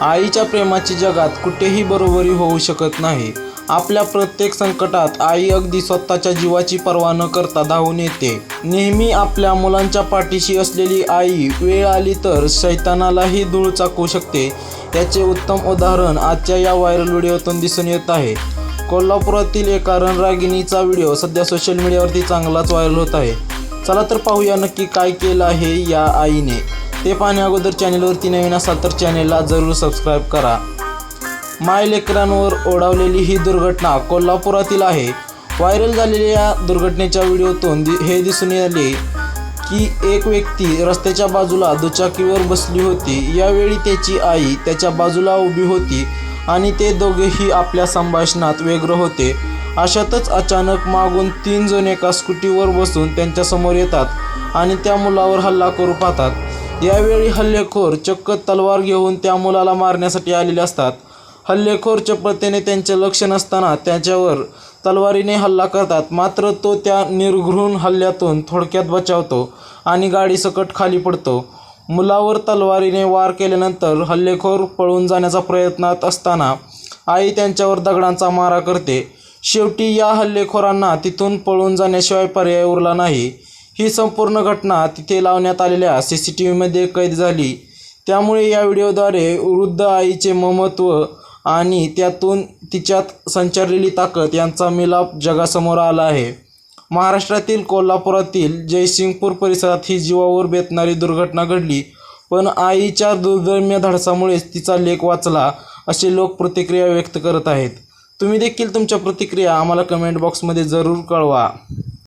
आईच्या प्रेमाची जगात कुठेही बरोबरी होऊ शकत नाही. आपल्या प्रत्येक संकटात आई अगदी स्वतःच्या जीवाची पर्वा न करता धावून येते. नेहमी आपल्या मुलांच्या पाठीशी असलेली आई वेळ आली तर शैतानालाही धूळ चाकू शकते. याचे उत्तम उदाहरण आजच्या या व्हायरल व्हिडिओतून दिसून येत आहे. कोल्हापुरातील एका रणरागिणीचा व्हिडिओ सध्या सोशल मीडियावरती चांगलाच व्हायरल होत आहे. चला तर पाहूया नक्की काय केलं आहे या आईने. ते पाहण्या अगोदर चॅनेलवरती नवीन असाल तर चॅनेलला जरूर सबस्क्राईब करा. माय लेकरांवर ओढावलेली ही दुर्घटना कोल्हापुरातील आहे. व्हायरल झालेल्या या दुर्घटनेच्या व्हिडिओतून दि हे दिसून आले की एक व्यक्ती रस्त्याच्या बाजूला दुचाकीवर बसली होती. यावेळी त्याची आई त्याच्या बाजूला उभी होती आणि ते दोघेही आपल्या संभाषणात व्यग्र होते. अशातच अचानक मागून तीन जण एका स्कूटीवर बसून त्यांच्यासमोर येतात आणि त्या मुलावर हल्ला करू पाहतात. यावेळी हल्लेखोर चक्क तलवार घेऊन त्या मुलाला मारण्यासाठी आलेले असतात. हल्लेखोर चपळतेने त्यांचे लक्ष नसताना त्याच्यावर तलवारीने हल्ला करतात. मात्र तो त्या निर्घृण हल्ल्यातून थोडक्यात बचावतो आणि गाडी सकट खाली पडतो. मुलावर तलवारीने वार केल्यानंतर हल्लेखोर पळून जाण्याचा प्रयत्नात असताना आई त्यांच्यावर दगडांचा मारा करते. शेवटी या हल्लेखोरांना तिथून पळून जाण्याशिवाय पर्याय उरला नाही. ही संपूर्ण घटना तिथे लावण्यात आलेल्या सी सी टी व्हीमध्ये कैद झाली. त्यामुळे या व्हिडिओद्वारे वृद्ध आईचे ममत्व आणि त्यातून तिच्यात संचारलेली ताकद यांचा मिलाप जगासमोर आला आहे. महाराष्ट्रातील कोल्हापुरातील जयसिंगपूर परिसरात ही जीवावर बेतणारी दुर्घटना घडली पण आईच्या दुर्दम्य धाडसामुळेच तिचा लेख वाचला असे लोक प्रतिक्रिया व्यक्त करत आहेत. तुम्ही देखील तुमच्या प्रतिक्रिया आम्हाला कमेंट बॉक्समध्ये जरूर कळवा.